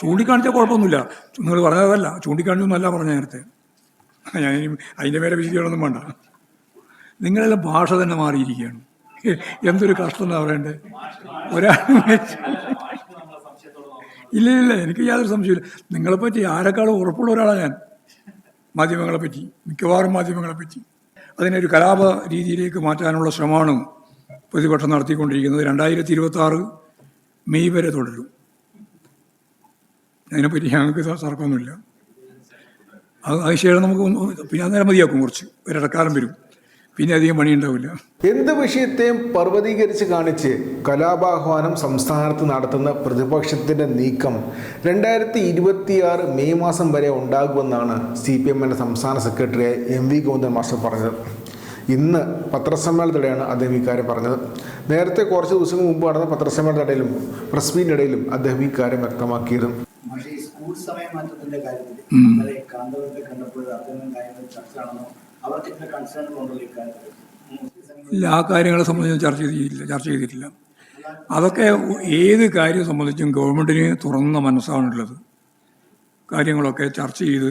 ചൂണ്ടിക്കാണിച്ച കുഴപ്പമൊന്നുമില്ല. നിങ്ങൾ പറഞ്ഞതല്ല. ചൂണ്ടിക്കാണിച്ചൊന്നല്ല പറഞ്ഞ നേരത്തെ. ഞാൻ അതിന്റെ മേലെ വിശദീകരണമൊന്നും വേണ്ട. നിങ്ങളെല്ലാം ഭാഷ തന്നെ മാറിയിരിക്കുകയാണ്. എന്തൊരു കഷ്ടം എന്നാ പറയണ്ടേ? ഒരാൾ ഇല്ല ഇല്ല എനിക്ക് യാതൊരു സംശയമില്ല നിങ്ങളെപ്പറ്റി ആരെക്കാളും ഉറപ്പുള്ള ഒരാളാണ് ഞാൻ. മാധ്യമങ്ങളെ പറ്റി മിക്കവാറും മാധ്യമങ്ങളെ പറ്റി അതിനൊരു കലാപ രീതിയിലേക്ക് മാറ്റാനുള്ള ശ്രമമാണ് പ്രതിപക്ഷം നടത്തിക്കൊണ്ടിരിക്കുന്നത്. രണ്ടായിരത്തി ഇരുപത്തി മെയ് വരെ തുടരും. അതിനെപ്പറ്റി ഞങ്ങൾക്ക് തർക്കമൊന്നുമില്ല. അത് ശേഷം നമുക്ക് പിന്നെ അന്നേരം മതിയാക്കും കുറച്ച്. ഒരിടക്കാലം വരും. പിന്നെ അധികം പണി ഉണ്ടാവില്ല എന്ത് വിഷയത്തെയും പർവതീകരിച്ച് കാണിച്ച് കലാപാഹ്വാനം സംസ്ഥാനത്ത് നടത്തുന്ന പ്രതിപക്ഷത്തിന്റെ നീക്കം രണ്ടായിരത്തി ഇരുപത്തിയാറ് മെയ് മാസം വരെ ഉണ്ടാകുമെന്നാണ് സി പി എമ്മിന്റെ സംസ്ഥാന secretary M V Govindan master പറഞ്ഞത്. ഇന്ന് പത്രസമ്മേളനത്തിടെയാണ് അദ്ദേഹം ഇക്കാര്യം പറഞ്ഞത്. നേരത്തെ കുറച്ച് ദിവസങ്ങൾ മുമ്പ് നടന്ന പത്രസമ്മേളനത്തിനിടയിലും പ്രസ് മീറ്റിനിടയിലും അദ്ദേഹം ഇക്കാര്യം വ്യക്തമാക്കിയിരുന്നു. പക്ഷേ ഈ സ്കൂൾ സമയം മാറ്റത്തിന്റെ കാര്യത്തിൽ. ഇന്നലെ കാന്തപുരത്തെ കണ്ടപ്പോൾ അദ്ദേഹം കാര്യങ്ങൾ ചർച്ച ആണെന്നോ അവർക്ക് ഇത്ര കൺസേൺ കൊണ്ടുള്ള ഇക്കാര്യത്തിൽ ഇല്ല ആ കാര്യങ്ങളെ സംബന്ധിച്ച് ചർച്ച ചെയ്തിട്ടില്ല ചർച്ച ചെയ്തിട്ടില്ല. അതൊക്കെ ഏത് കാര്യം സംബന്ധിച്ചും ഗവൺമെന്റിന് തുറന്ന മനസ്സാണുള്ളത്. കാര്യങ്ങളൊക്കെ ചർച്ച ചെയ്ത്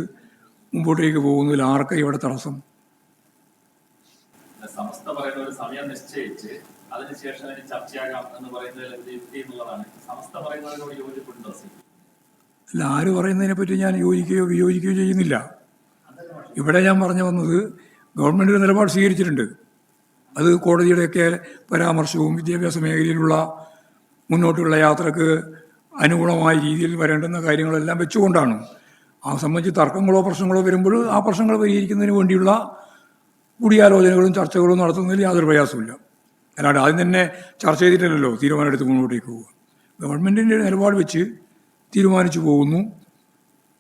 മുമ്പോട്ടേക്ക് പോകുന്നതിൽ ആർക്ക ഇവിടെ തടസ്സം? സമസ്ത പറയുന്ന ഒരു സമയം നിശ്ചയിച്ച് അതിനുശേഷം അതിന് ചർച്ചയാകാം എന്ന് പറയുന്നതിൽ എന്ത് യുക്തി എന്നുള്ളതാണ്. സമസ്ത പറയുന്നതിനോട് യോജിപ്പുണ്ടോ അല്ല ആര് പറയുന്നതിനെപ്പറ്റി ഞാൻ യോജിക്കുകയോ വിയോജിക്കുകയോ ചെയ്യുന്നില്ല. ഇവിടെ ഞാൻ പറഞ്ഞു വന്നത് ഗവൺമെന്റ് ഒരു നിലപാട് സ്വീകരിച്ചിട്ടുണ്ട്. അത് കോടതിയുടെയൊക്കെ പരാമർശവും വിദ്യാഭ്യാസ മേഖലയിലുള്ള മുന്നോട്ടുള്ള യാത്രയ്ക്ക് അനുകൂലമായ രീതിയിൽ വരേണ്ടുന്ന കാര്യങ്ങളെല്ലാം വെച്ചുകൊണ്ടാണ്. ആ സംബന്ധിച്ച് തർക്കങ്ങളോ പ്രശ്നങ്ങളോ വരുമ്പോൾ ആ പ്രശ്നങ്ങൾ പരിഹരിക്കുന്നതിന് വേണ്ടിയുള്ള കൂടിയാലോചനകളും ചർച്ചകളും നടത്തുന്നതിൽ യാതൊരു പ്രയാസമില്ല അല്ലാണ്ട് ആദ്യം തന്നെ ചർച്ച ചെയ്തിട്ടില്ലല്ലോ തീരുമാനമെടുത്ത് മുന്നോട്ടേക്ക് പോവുക. ഗവൺമെന്റിന്റെ നിലപാട് വെച്ച് തീരുമാനിച്ചു പോകുന്നു.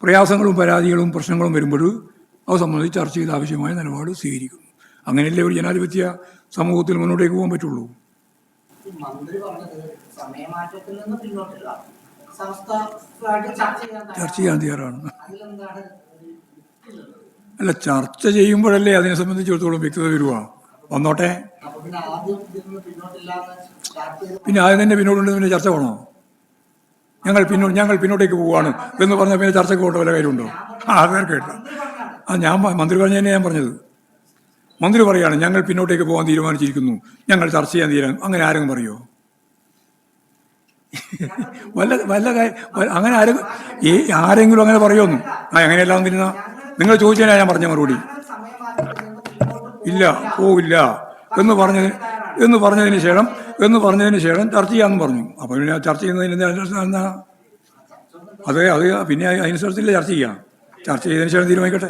പ്രയാസങ്ങളും പരാതികളും പ്രശ്നങ്ങളും വരുമ്പോൾ അത് സംബന്ധിച്ച് ചർച്ച ചെയ്ത് ആവശ്യമായ നിലപാട് സ്വീകരിക്കുന്നു. അങ്ങനെയല്ലേ ഒരു ജനാധിപത്യ സമൂഹത്തിൽ മുന്നോട്ടേക്ക് പോകാൻ പറ്റുള്ളൂ? ചർച്ച ചെയ്യാൻ തയ്യാറാണ്. അല്ല ചർച്ച ചെയ്യുമ്പോഴല്ലേ അതിനെ സംബന്ധിച്ചിടത്തോളം വ്യക്തത വരുക. വന്നോട്ടെ. പിന്നെ ആദ്യം പിന്നെ തന്നെ പിന്നോട്ടുണ്ട് പിന്നെ ചർച്ച വേണോ? ഞങ്ങൾ പിന്നോട്ട് ഞങ്ങൾ പിന്നോട്ടേക്ക് പോവുകയാണ് എന്ന് പറഞ്ഞാൽ പിന്നെ ചർച്ചയ്ക്ക് പോകേണ്ട വല്ല കാര്യമുണ്ടോ? ആ അത് കേട്ടോ. ആ ഞാൻ മന്ത്രി പറഞ്ഞു തന്നെ ഞാൻ പറഞ്ഞത്. മന്ത്രി പറയാണ് ഞങ്ങൾ പിന്നോട്ടേക്ക് പോകാൻ തീരുമാനിച്ചിരിക്കുന്നു. ഞങ്ങൾ ചർച്ച ചെയ്യാൻ തീരുമാനം അങ്ങനെ ആരെങ്കിലും പറയുമോ വല്ല വല്ല അങ്ങനെ ആരും ഈ ആരെങ്കിലും അങ്ങനെ പറയുമെന്നു? ആ എങ്ങനെയെല്ലാം തിരുന്ന നിങ്ങൾ ചോദിച്ചാൽ ഞാൻ പറഞ്ഞ മറുപടി. ഇല്ല പോവില്ല എന്ന് പറഞ്ഞതിന് എന്ന് പറഞ്ഞതിന് ശേഷം എന്ന് പറഞ്ഞതിന് ശേഷം ചർച്ച ചെയ്യാമെന്ന് പറഞ്ഞു. അപ്പോൾ പിന്നെ ചർച്ച ചെയ്യുന്നതിന് എന്താ- അതെ അത് പിന്നെ അതിനനുസരിച്ചില്ല ചർച്ച ചെയ്യാം. ചർച്ച ചെയ്തതിന് ശേഷം തീരുമാനിക്കട്ടെ.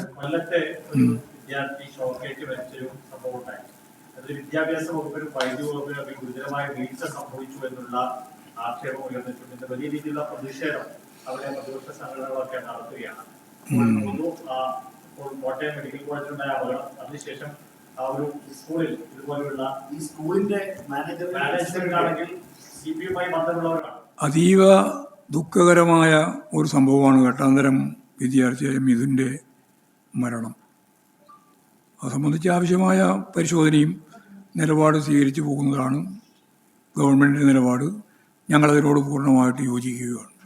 വിദ്യാഭ്യാസ വകുപ്പിനും വൈദ്യുതി വകുപ്പിനും ഒക്കെ ഗുരുതരമായ വീഴ്ച സംഭവിച്ചു എന്നുള്ള ആക്ഷേപം ഉയർന്നിട്ടുണ്ട്. വലിയ രീതിയിലുള്ള പ്രതിഷേധം അവിടെ പ്രതിപക്ഷ സംഘടനകളൊക്കെ നടത്തുകയാണ്. കോട്ടയം മെഡിക്കൽ കോളേജിലുണ്ടായ അപകടം. അതിനുശേഷം ഒരു സ്കൂളിൽ ഇതുപോലെയുള്ള ഈ സ്കൂളിന്റെ മാനേജർ മാനേജ്മെന്റ് ആണെങ്കിൽ സി പി എമ്മായി ബന്ധമുള്ളവരാണ്. അതീവ ദുഃഖകരമായ ഒരു സംഭവമാണ് ഘട്ടാന്തരം വിദ്യാർത്ഥിയായ മിഥുന്റെ മരണം. അത് സംബന്ധിച്ച് ആവശ്യമായ പരിശോധനയും നിലപാട് സ്വീകരിച്ചു പോകുന്നതാണ് ഗവൺമെന്റിന്റെ നിലപാട്. ഞങ്ങളതിനോട് പൂർണമായിട്ട് യോജിക്കുകയാണ്.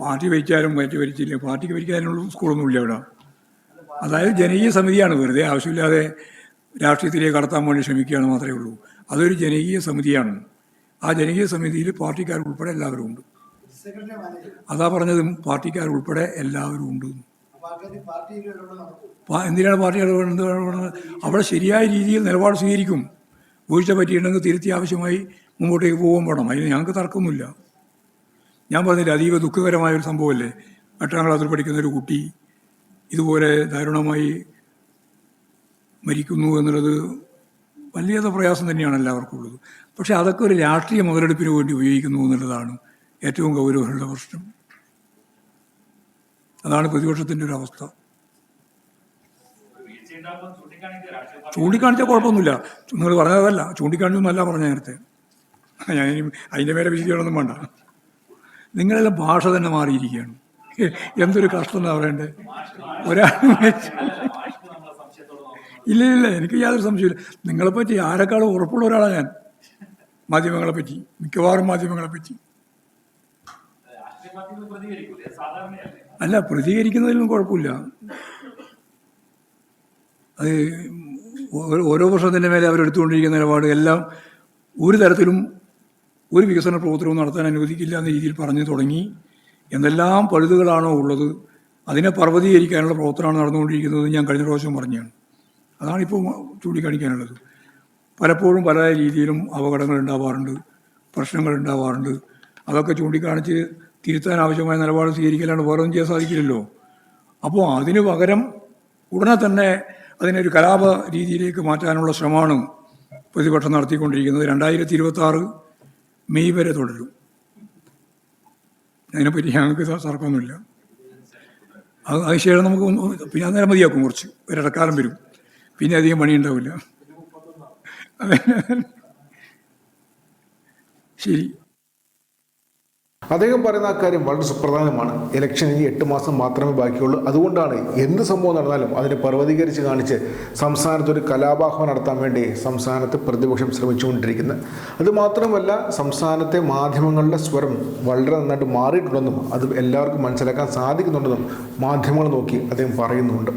പാർട്ടി ഭരിച്ചാലും പാർട്ടി ഭരിച്ചില്ല. പാർട്ടിക്ക് ഭരിക്കാനുള്ള സ്കൂളൊന്നുമില്ല ഇവിടെ അതായത് ജനകീയ സമിതിയാണ്. വെറുതെ ആവശ്യമില്ലാതെ രാഷ്ട്രീയത്തിലേക്ക് കടത്താൻ വേണ്ടി ശ്രമിക്കുകയാണ് മാത്രമേ ഉള്ളൂ. അതൊരു ജനകീയ സമിതിയാണ്. ആ ജനകീയ സമിതിയിൽ പാർട്ടിക്കാർ ഉൾപ്പെടെ എല്ലാവരും ഉണ്ട്. അതാ പറഞ്ഞതും പാർട്ടിക്കാർ ഉൾപ്പെടെ എല്ലാവരും ഉണ്ട്. എന്തിനാണ് പാർട്ടി ഇടപെടുന്നത് ഇടപെടുന്നത്? അവിടെ ശരിയായ രീതിയിൽ നിലപാട് സ്വീകരിക്കും. വീഴ്ച പറ്റിയിട്ടുണ്ടെങ്കിൽ തിരുത്തി ആവശ്യമായി മുമ്പോട്ടേക്ക് വേണം. അതിന് ഞങ്ങൾക്ക് തർക്കമൊന്നുമില്ല. ഞാൻ പറഞ്ഞില്ല അതീവ ദുഃഖകരമായ ഒരു സംഭവമല്ലേ? എട്ടാം ക്ലാസ്സിൽ പഠിക്കുന്ന ഒരു കുട്ടി ഇതുപോലെ ദാരുണമായി മരിക്കുന്നു എന്നുള്ളത് വലിയ പ്രയാസം തന്നെയാണ് എല്ലാവർക്കും ഉള്ളത്. പക്ഷേ അതൊക്കെ ഒരു രാഷ്ട്രീയ മുതലെടുപ്പിന് വേണ്ടി ഉപയോഗിക്കുന്നു എന്നുള്ളതാണ് ഏറ്റവും ഗൗരവമുള്ള പ്രശ്നം. അതാണ് പ്രതിപക്ഷത്തിന്റെ ഒരു അവസ്ഥ. ചൂണ്ടിക്കാണിച്ച കുഴപ്പമൊന്നുമില്ല. നിങ്ങൾ പറഞ്ഞതല്ല ചൂണ്ടിക്കാണിച്ചൊന്നല്ല പറഞ്ഞ നേരത്തെ. ഞാൻ അതിന്റെ മേലെ വിശദീകരണമൊന്നും വേണ്ട. നിങ്ങളെല്ലാം ഭാഷ തന്നെ മാറിയിരിക്കുകയാണ്. എന്തൊരു കഷ്ടം എന്നാ പറയണ്ടേ? ഒരാൾ ഇല്ല ഇല്ല എനിക്ക് യാതൊരു സംശയമില്ല നിങ്ങളെപ്പറ്റി ആരെക്കാളും ഉറപ്പുള്ള ഒരാളാണ് ഞാൻ. മാധ്യമങ്ങളെ പറ്റി മിക്കവാറും മാധ്യമങ്ങളെ പറ്റി അല്ല പ്രതികരിക്കുന്നതിലൊന്നും കുഴപ്പമില്ല. അത് ഓരോ വർഷത്തിന്റെ മേലെ അവരെടുത്തുകൊണ്ടിരിക്കുന്ന നിലപാട് എല്ലാം ഒരു തരത്തിലും ഒരു വികസന പ്രവർത്തനവും നടത്താൻ അനുവദിക്കില്ല എന്ന രീതിയിൽ പറഞ്ഞു തുടങ്ങി. എന്തെല്ലാം പഴുതുകളാണോ ഉള്ളത് അതിനെ പർവതീകരിക്കാനുള്ള പ്രവർത്തനമാണ് നടന്നുകൊണ്ടിരിക്കുന്നത് ഞാൻ കഴിഞ്ഞ പ്രാവശ്യം പറഞ്ഞാണ്. അതാണിപ്പോൾ ചൂണ്ടിക്കാണിക്കാനുള്ളത്. പലപ്പോഴും പല രീതിയിലും അപകടങ്ങൾ ഉണ്ടാവാറുണ്ട് പ്രശ്നങ്ങൾ ഉണ്ടാവാറുണ്ട്. അതൊക്കെ ചൂണ്ടിക്കാണിച്ച് തിരുത്താൻ ആവശ്യമായ നിലപാട് സ്വീകരിക്കലാണ് വേറെ ഒന്നും ചെയ്യാൻ സാധിക്കില്ലല്ലോ. അപ്പോൾ അതിന് പകരം ഉടനെ തന്നെ അതിനൊരു കലാപ രീതിയിലേക്ക് മാറ്റാനുള്ള ശ്രമമാണ് പ്രതിപക്ഷം നടത്തിക്കൊണ്ടിരിക്കുന്നത്. രണ്ടായിരത്തി ഇരുപത്തി മെയ് വരെ തുടരും അതിനെപ്പറ്റി ഞങ്ങൾക്ക് തർക്കമൊന്നുമില്ല അത് അതിനുശേഷം നമുക്ക് പിന്നെ അന്നേരം മതിയാക്കും കുറച്ച്. ഒരിടക്കാലം വരും. പിന്നെ അധികം പണി ഉണ്ടാവില്ല അതെ. ശരി. അദ്ദേഹം പറയുന്ന ആ കാര്യം വളരെ സുപ്രധാനമാണ്. ഇലക്ഷൻ ഇനി എട്ട് മാസം മാത്രമേ ബാക്കിയുള്ളൂ. അതുകൊണ്ടാണ് എന്ത് സംഭവം നടന്നാലും അതിനെ പർവതീകരിച്ച് കാണിച്ച് സംസ്ഥാനത്ത് ഒരു കലാപാഹ്വാനം നടത്താൻ വേണ്ടി സംസ്ഥാനത്ത് പ്രതിപക്ഷം ശ്രമിച്ചുകൊണ്ടിരിക്കുന്നത്. അതുമാത്രമല്ല സംസ്ഥാനത്തെ മാധ്യമങ്ങളുടെ സ്വരം വളരെ നന്നായിട്ട് മാറിയിട്ടുണ്ടെന്നും അത് എല്ലാവർക്കും മനസ്സിലാക്കാൻ സാധിക്കുന്നുണ്ടെന്നും മാധ്യമങ്ങൾ നോക്കി അദ്ദേഹം പറയുന്നുണ്ട്.